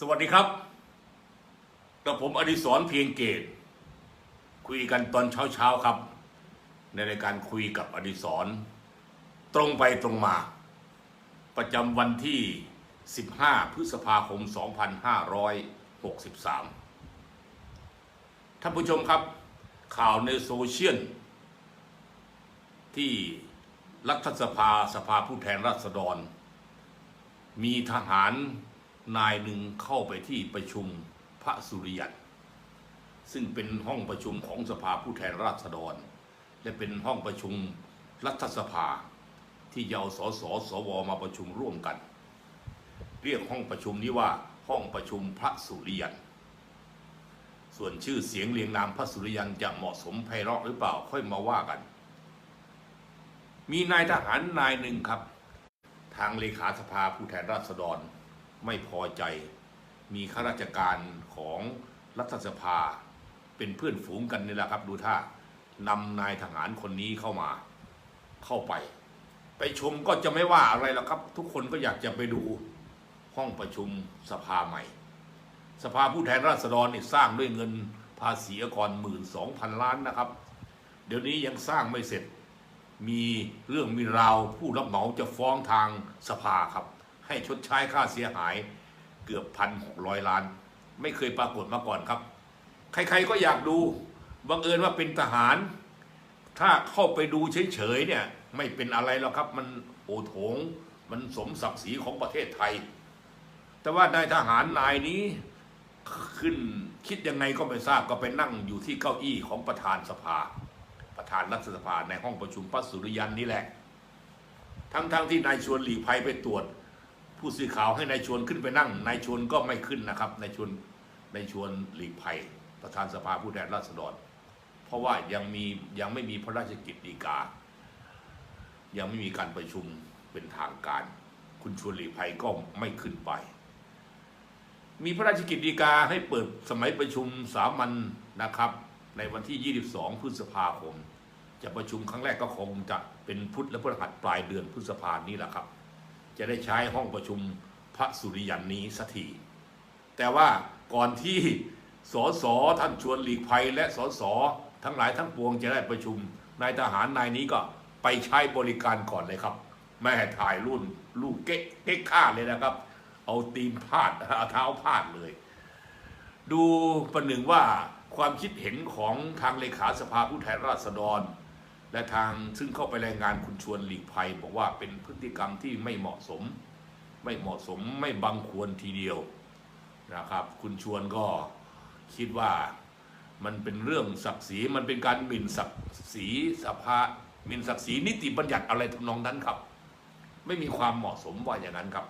สวัสดีครับกับผมอดิศรเพียงเกต คุยกันตอนเช้าๆครับ ในรายการคุยกับอดิศรตรงไปตรงมา ประจำวันที่ 15 พฤษภาคม 2563 ท่านผู้ชมครับ ข่าวในโซเชียล ที่รัฐสภาสภาผู้แทนราษฎร มีทหาร นายหนึ่งเข้าไปที่ประชุมพระสุริยันซึ่งเป็นห้องประชุมของสภาผู้แทนราษฎร และเป็นห้องประชุมรัฐสภาที่เอาสสสวมาประชุมร่วมกัน เรียกห้องประชุมนี้ว่าห้องประชุมพระสุริยันส่วนชื่อเสียงเรียงนามพระสุริยันจะเหมาะสมไพเราะหรือเปล่าค่อยมาว่ากัน มีนายทหารนายหนึ่งครับ ทางเลขาสภาผู้แทนราษฎร ไม่พอใจ มีข้าราชการของรัฐสภา เป็นเพื่อนฝูงกันนี่แหละครับ ดูท่านำนายทหารคนนี้เข้ามาเข้าไป ไปชมก็จะไม่ว่าอะไรแล้วครับ ทุกคนก็อยากจะไปดูห้องประชุมสภาใหม่ สภาผู้แทนราษฎรนี่สร้างด้วยเงินภาษีก่อนหมื่นสองพันล้านนะครับ เดี๋ยวนี้ยังสร้างไม่เสร็จ มีเรื่องมีราวผู้รับเหมาจะฟ้องทางสภาครับ ให้ชดใช้ค่าเสียหายเกือบพันหกร้อยล้าน ไม่เคยปรากฏมาก่อนครับ ใครๆก็อยากดูบังเอิญว่าเป็นทหาร ถ้าเข้าไปดูเฉยๆเนี่ยไม่เป็นอะไรหรอกครับ มันโอโถงมันสมศักดิ์ศรีของประเทศไทย แต่ว่านายทหารนายนี้ขึ้นคิดยังไงก็ไม่ทราบก็ไปนั่งอยู่ที่เก้าอี้ของประธานสภา ประธานรัฐสภาในห้องประชุมพระสุริยันนี่แหละ ทั้งๆทที่นายชวนหลีภัยไปตรวจ ผู้สื่อข่าวให้นายชวนขึ้นไปนั่งนายชวนก็ไม่ขึ้นนะครับนายชวนนายชวนหลีกภัย ประธานสภาผู้แทนราษฎร เพราะว่ายังมียังไม่มีพระราชกิจฎีกา ยังไม่มีการประชุมเป็นทางการ คุณชวนหลีกภัยก็ไม่ขึ้นไป มีพระราชกิจฎีกาให้เปิดสมัยประชุมสามัญนะครับ ในวันที่ 22 พฤษภาคม จะประชุมครั้งแรกก็คงจะเป็นพุธและพฤหัสปลายเดือนพฤษภานี้แหละครับ จะได้ใช้ห้องประชุมพระสุริยันนี้สักทีแต่ว่าก่อนที่สสท่านชวนหลีกภัยและสสทั้งหลายทั้งปวงจะได้ประชุมนายทหารนายนี้ก็ไปใช้บริการก่อนเลยครับแม่ให้ถ่ายรุ่นลูกเก๊กเก๊กข้าเลยนะครับ เอาตีนพาดเอาเท้าพาดเลย ดูประหนึ่งว่าความคิดเห็นของทางเลขาสภาผู้แทนราษฎร และทางซึ่งเข้าไปรายงานคุณชวนหลีกภัย บอกว่าเป็นพฤติกรรมที่ไม่เหมาะสม ไม่เหมาะสมไม่บังควรทีเดียวนะครับ คุณชวนก็คิดว่ามันเป็นเรื่องศักดิ์ศรีมันเป็นการหมิ่นศักดิ์ศรีสภาหมิ่นศักดิ์ศรีนิติบัญญัติอะไรทำนองนั้นครับ ไม่มีความเหมาะสมว่าอย่างนั้นครับ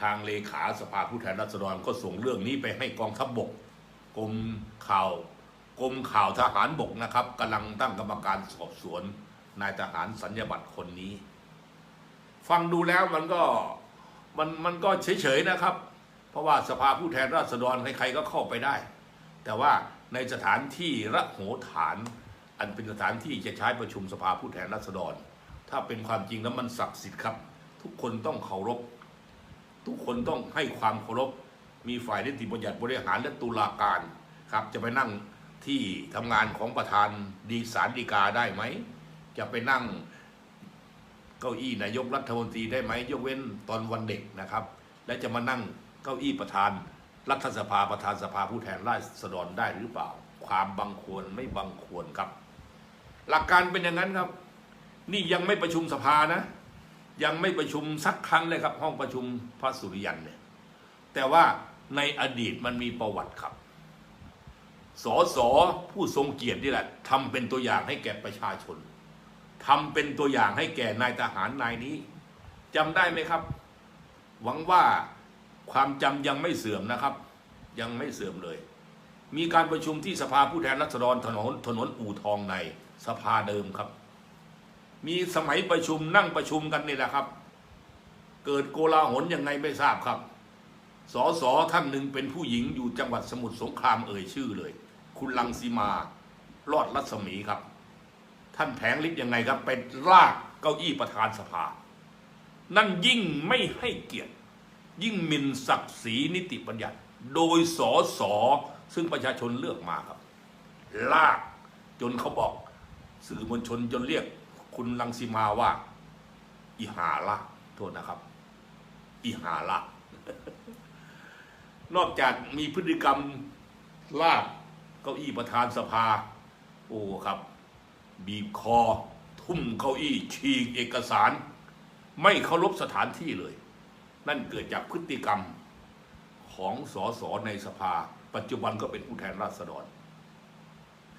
ทางเลขาสภาผู้แทนราษฎรก็ส่งเรื่องนี้ไปให้กองทัพบบกกรมข่าว กรมข่าวทหารบกนะครับกำลังตั้งกรรมการสอบสวนนายทหารสัญญาบัตรคนนี้ ฟังดูแล้วมันก็มันมันก็เฉยๆนะครับ เพราะว่าสภาผู้แทนราษฎรใครๆก็เข้าไปได้ แต่ว่าในสถานที่ระโหฐาน อันเป็นสถานที่จะใช้ประชุมสภาผู้แทนราษฎร ถ้าเป็นความจริงแล้วมันศักดิ์สิทธิ์ครับ ทุกคนต้องเคารพ ทุกคนต้องให้ความเคารพ มีฝ่ายนิติบัญญัติบริหารและตุลาการครับ จะไปนั่ง ที่ทำงานของประธานดีสารดีกาได้ไหม จะไปนั่งเก้าอี้นายกรัฐมนตรีได้ไหมยกเว้นตอนวันเด็กนะครับ และจะมานั่งเก้าอี้ประธานรัฐสภาประธานสภาผู้แทนราษฎรได้หรือเปล่า ความบังควรไม่บังควรครับ หลักการเป็นอย่างนั้นครับ นี่ยังไม่ประชุมสภานะ ยังไม่ประชุมสักครั้งเลยครับ ห้องประชุมพระสุริยันเนี่ยแต่ว่าในอดีตมันมีประวัติครับ สอสอผู้ทรงเกียรตินี่แหละทำเป็นตัวอย่างให้แก่ประชาชนทำเป็นตัวอย่างให้แก่นายทหารนายนี้จำได้ไหมครับ หวังว่าความจำยังไม่เสื่อมนะครับ ยังไม่เสื่อมเลย มีการประชุมที่สภาผู้แทนราษฎรถนนถนนอู่ทองในสภาเดิมครับ มีสมัยประชุมนั่งประชุมกันนี่แหละครับ เกิดโกลาหลยังไงไม่ทราบครับสอสอท่านหนึ่งเป็นผู้หญิงอยู่จังหวัดสมุทรสงครามเอ่ยชื่อเลย คุณลังสีมา รอดรัศมีครับ ท่านแผงฤทธิ์ยังไงครับ ไปลากเก้าอี้ประธานสภา นั่นยิ่งไม่ให้เกียรติ ยิ่งมินศักดิ์ศรีนิติบัญญัติ โดยสอสอซึ่งประชาชนเลือกมาครับ ลากจนเขาบอก สื่อมวลชนจนเรียก คุณลังสีมาว่า อิหาละโทษนะครับ อิหาละนอกจากมีพฤติกรรมลาก ก้าอี้ประธานสภา โอ้ครับ บีบคอ ทุ่มเก้าอี้ฉีกเอกสาร ไม่เคารพสถานที่เลย นั่นเกิดจากพฤติกรรมของสสในสภา ปัจจุบันก็เป็นผู้แทนราษฎร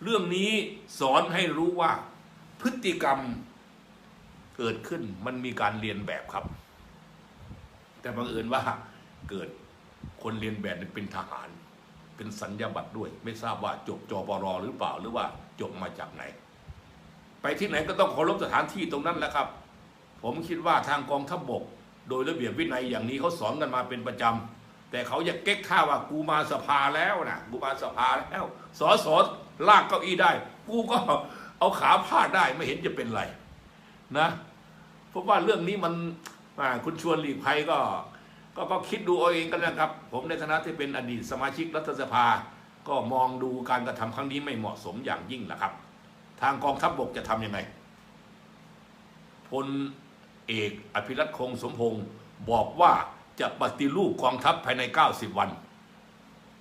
เรื่องนี้สอนให้รู้ว่าพฤติกรรมเกิดขึ้นมันมีการเรียนแบบครับ แต่บังเอิญว่าเกิดคนเรียนแบบนั้นเป็นทหาร เป็นสัญญาบัตรด้วย ไม่ทราบว่าจบจปรหรือเปล่าหรือว่าจบมาจากไหน ไปที่ไหนก็ต้องเคารพสถานที่ตรงนั้นแหละครับ ผมคิดว่าทางกองทัพบกโดยระเบียบวินัยอย่างนี้เขาสอนกันมาเป็นประจำแต่เขาอยากเก๊กท่าว่ากูมาสภาแล้วนะกูมาสภาแล้วสอสอลากเก้าอี้ได้ กูก็เอาขาพาดได้ไม่เห็นจะเป็นไรนะเพราะว่าเรื่องนี้มันคุณชวนหลีกภัยก็ ก็ก็คิดดูเอาเองกันนะครับ ผมในฐานะที่เป็นอดีตสมาชิกรัฐสภา ก็มองดูการกระทำครั้งนี้ไม่เหมาะสมอย่างยิ่งแหละครับ ทางกองทัพบกจะทำยังไงพลเอกอภิรัตคงสมพงศ์บอกว่าจะปฏิรูปกองทัพภายใน 90 วัน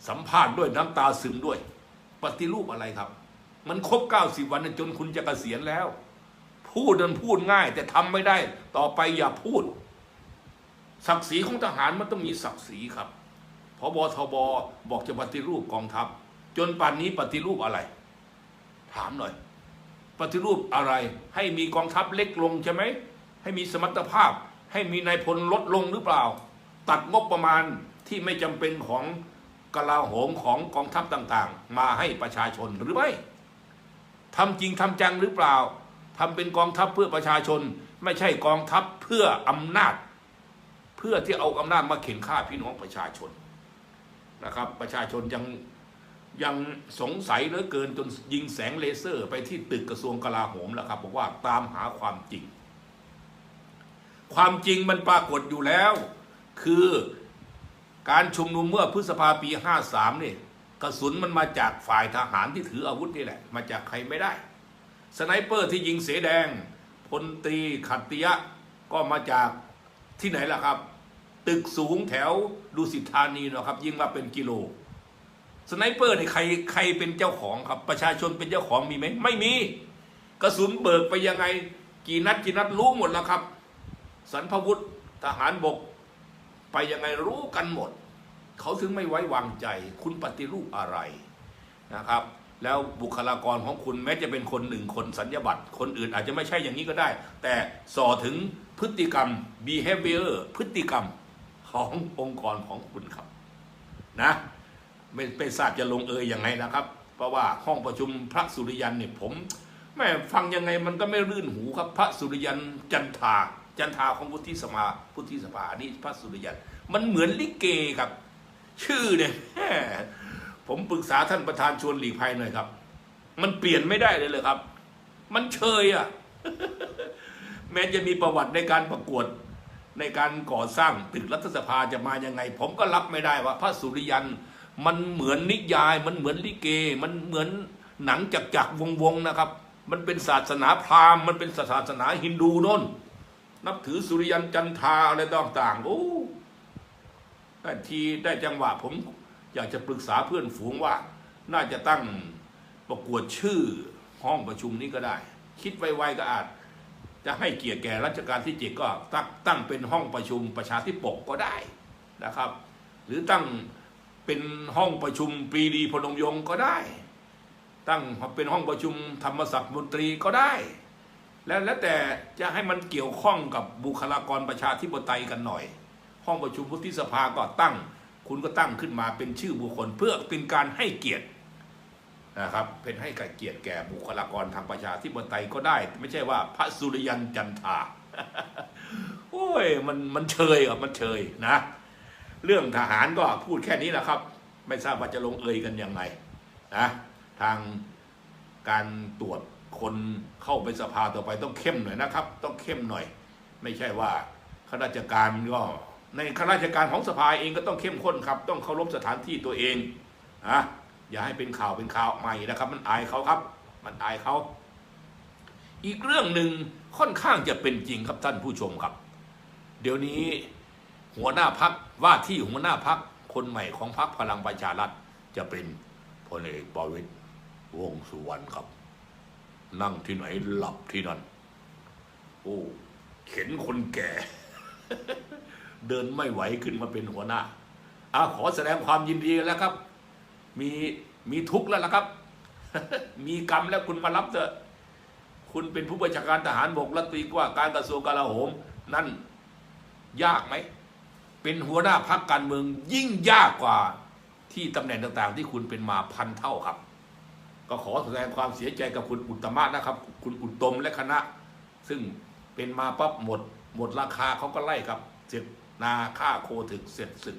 สัมภาษณ์ด้วยน้ำตาซึมด้วย ปฏิรูปอะไรครับ มันครบ 90 วันจนคุณจะเกษียณแล้ว พูดนั้นพูดง่ายแต่ทำไม่ได้ ต่อไปอย่าพูด ศักดิ์ศรีของทหารมันต้องมีศักดิ์ศรีครับพบทบบอกจะปฏิรูปกองทัพ จนป่านนี้ปฏิรูปอะไร ถามหน่อย ปฏิรูปอะไร ให้มีกองทัพเล็กลงใช่ไหมให้มีสมรรถภาพ ให้มีนายพลลดลงหรือเปล่า ตัดงบประมาณที่ไม่จำเป็นของกลาโหมของกองทัพต่างๆ มาให้ประชาชนหรือไม่ทำจริงทำจังหรือเปล่าทำเป็นกองทัพเพื่อประชาชน ไม่ใช่กองทัพเพื่ออำนาจ เพื่อที่เอาอำนาจมาเข็นฆ่าพี่น้องประชาชนนะครับ ประชาชนยังยังสงสัยเหลือเกินจนยิงแสงเลเซอร์ ไปที่ตึกกระทรวงกลาโหมแล้วครับบอกว่าตามหาความจริง ความจริงมันปรากฏอยู่แล้ว คือการชุมนุมเมื่อพฤษภาปี 53นี่กระสุนมันมาจากฝ่ายทหารที่ถืออาวุธนี่แหละ มาจากใครไม่ได้ สไนเปอร์ที่ยิงเสแดงพลตรีขัตติยะก็มาจาก ที่ไหนล่ะครับ ตึกสูงแถวดุสิตธานีนะครับ ยิงมาเป็นกิโล สไนเปอร์นี่ใครใครเป็นเจ้าของครับ ประชาชนเป็นเจ้าของมีไหมไม่มี กระสุนเบิกไปยังไง กี่นัดกี่นัดรู้หมดแล้วครับ สันพวุธทหารบก ไปยังไงรู้กันหมด เขาถึงไม่ไว้วางใจ คุณปฏิรูปอะไรนะครับ แล้วบุคลากรของคุณแม้จะเป็นคนหนึ่งคนสัญญาบัตรคนอื่นอาจจะไม่ใช่อย่างนี้ก็ได้ แต่ส่อถึงพฤติกรรม behavior พฤติกรรมขององค์กรของคุณครับนะไม่ไม่ทราบจะลงเอยอยังไงนะครับ เพราะว่าห้องประชุมพระสุริยันเนี่ยผมแม่ฟังยังไงมันก็ไม่รื่นหูครับพระสุริยันจันทาจันทาของพุทธิสมาพุทธิสภานี่พระสุริยันมันเหมือนลิเกครับ ชื่อเนี่ย ผมปรึกษาท่านประธานชวนหลีกภัยหน่อยครับ มันเปลี่ยนไม่ได้เลยเลยครับ มันเชยอะ แม้จะมีประวัติในการประกวดในการก่อสร้างตึกรัฐสภาจะมายังไง ผมก็รับไม่ได้ว่า พระสุริยันมันเหมือนนิยาย มันเหมือนลิเก มันเหมือนหนังจักจักวงวงๆนะครับ มันเป็นศาสนาพราหมณ์มันเป็นศาสนาฮินดูน่น นับถือสุริยันจันทาอะไรต่างๆโอ้ทีได้จังหวะผม อยากจะปรึกษาเพื่อนฝูงว่า น่าจะตั้งประกวดชื่อห้องประชุมนี้ก็ได้ คิดไวๆก็อาจ จะให้เกียรติแก่รัชกาลที่เจ็ดก็ตั้งตั้งเป็นห้องประชุมประชาธิปกก็ได้นะครับ หรือตั้งเป็นห้องประชุมปรีดีพนมยงค์ก็ได้ ตั้งเป็นห้องประชุมธรรมศักดิ์มนตรีก็ได้ แล้วแล้วแต่จะให้มันเกี่ยวข้องกับบุคลากรประชาธิปไตยกันหน่อย ห้องประชุมวุฒิสภาก็ตั้ง คุณก็ตั้งขึ้นมาเป็นชื่อบุคคลเพื่อเป็นการให้เกียรตินะครับเป็นให้เกียรติแก่บุคลากรทางประชาธิปไตยก็ได้ ไม่ใช่ว่าพระสุริยันจันทาโอ้ยมันมันเชยอะมันเชยนะ เรื่องทหารก็พูดแค่นี้แหละครับ ไม่ทราบว่าจะลงเอยกันยังไงนะทางการตรวจคนเข้าไปสภาต่อไปต้องเข้มหน่อยนะครับ ต้องเข้มหน่อย ไม่ใช่ว่าข้าราชการก็ ในข้าราชการของสภาเองก็ต้องเข้มข้นครับ ต้องเคารพสถานที่ตัวเองอะอย่าให้เป็นข่าวเป็นข่าวใหม่นะครับ มันอายเขาครับ มันอายเขา อีกเรื่องหนึ่งค่อนข้างจะเป็นจริงครับท่านผู้ชมครับ เดี๋ยวนี้หัวหน้าพักว่าที่หัวหน้าพักคนใหม่ของพักพลังประชารัฐจะเป็นพลเอกประวิตยวงสุวรรณครับ นั่งที่ไหนหลับที่นั่น โอ้เข็นคนแก่ เดินไม่ไหวขึ้นมาเป็นหัวหน้าอาขอแสดงความยินดีแล้วครับ มีมีทุกข์แล้วล่ะครับ มีกรรมแล้วคุณมารับเถอะ คุณเป็นผู้บัญชาการทหารบกรัฐตรีว่าการกระทรวงกลาโหม นั่นยากไหม เป็นหัวหน้าพักการเมืองยิ่งยากกว่าที่ตำแหน่งต่างๆ ที่คุณเป็นมาพันเท่าครับ ก็ขอแสดงความเสียใจกับคุณอุตมะนะครับ คุณอุตตมและคณะ ซึ่งเป็นมาปั๊บหมด หมดราคาเขาก็ไล่ครับเสร็จ นาค่าโคถึกเสร็จศึก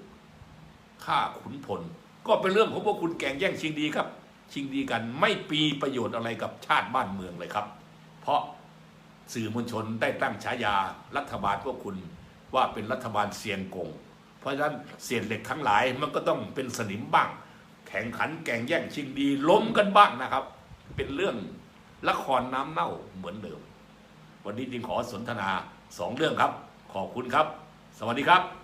ค่าขุนพล ก็เป็นเรื่องของพวกคุณแก่งแย่งชิงดีครับ ชิงดีกันไม่ปีประโยชน์อะไรกับชาติบ้านเมืองเลยครับ เพราะสื่อมวลชนได้ตั้งฉายารัฐบาลพวกคุณว่าเป็นรัฐบาลเซียนกง เพราะฉะนั้นเศษเหล็กทั้งหลายมันก็ต้องเป็นสนิมบ้าง แข่งขันแก่งแย่งชิงดีล้มกันบ้างนะครับ เป็นเรื่องละครน้ำเน่าเหมือนเดิม วันนี้จึงขอสนทนาสองเรื่องครับ ขอบคุณครับ สวัสดีครับ